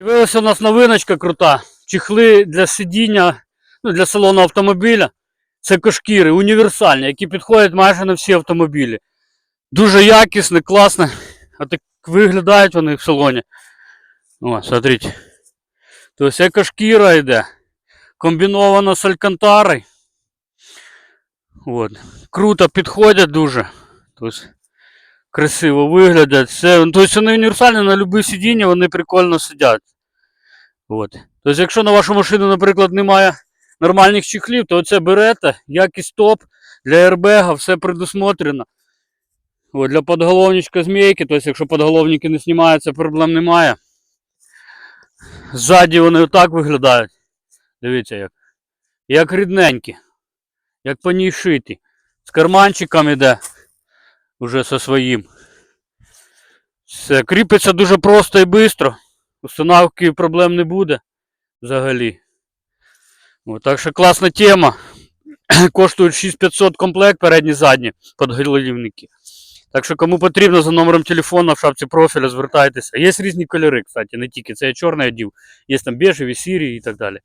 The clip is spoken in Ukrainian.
З'явилася у нас новиночка крута. Чехли для сидіння, ну, для салону автомобіля. Це кошкіри, універсальні, які підходять майже на всі автомобілі. Дуже якісне, класне. А так виглядають вони в салоні. О, смотрите. Тобто екошкіра йде. Комбіновано з алькантарою. От. Круто підходять дуже. Тобто, красиво виглядять. Все, тобто вони універсальні на будь сидіння, вони прикольно сидять. От. Тобто, якщо на вашу машину, наприклад, немає нормальних чехлів, то оце берете, якість топ, для аербега все предусмотрено. От, для подголовничка змійки, тобто, якщо подголовники не знімаються, проблем немає. Ззаді вони отак виглядають. Дивіться як. Як рідненькі. Як по ній шиті. З карманчиком іде. Уже со своїм. Все. Кріпиться дуже просто і швидко. Установки проблем не буде взагалі. От, так що класна тема. Коштують 6500 комплект передні задні подголівники. Так що кому потрібно за номером телефону в шапці профіля звертайтеся. Є різні кольори, кстати, не тільки це я чорний одів, є там бежеві, сірі і так далі.